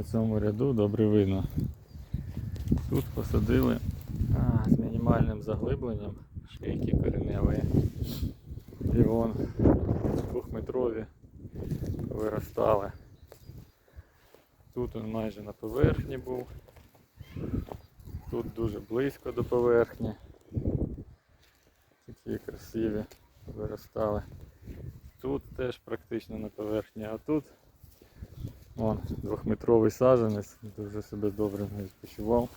на цьому ряду добре видно. Тут посадили а, з мінімальним заглибленням шийки кореневої. І вон двохметрові виростали. Тут він майже на поверхні був. Тут дуже близько до поверхні. Такі красиві виростали. Тут теж практично на поверхні, а тут вон, двохметровий саджанець, дуже себе добре навіть почував.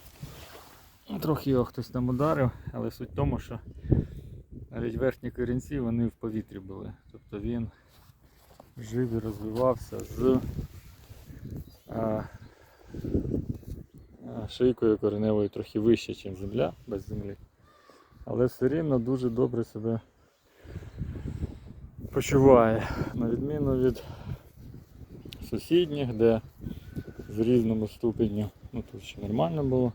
Ну, Трохи його хтось там ударив, але суть в тому, що навіть верхні корінці вони в повітрі були. Тобто він жив і розвивався з а, шийкою кореневою трохи вище, ніж земля без землі. Але все рівно дуже добре себе почуває. На відміну від сусідніх, де з різному ступеню, ну тут ще нормально було.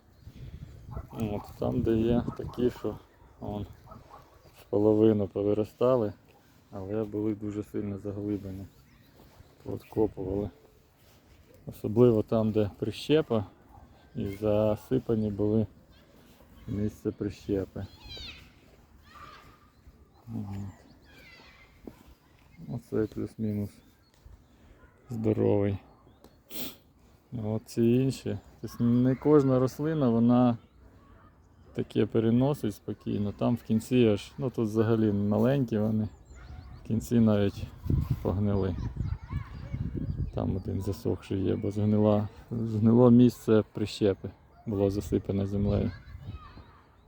От, там, де є такі, що вон, в половину повиростали, але були дуже сильно заглиблені. Откопували. Особливо там, де прищепа і засипані були місце прищепи. Оце плюс-мінус здоровий. От ці інші. Тобто не кожна рослина, вона таке переносить спокійно. Там в кінці аж, ну тут взагалі маленькі вони, в кінці навіть погнили. Там один засохший є, бо згнила, згнило місце прищепи, було засипане землею.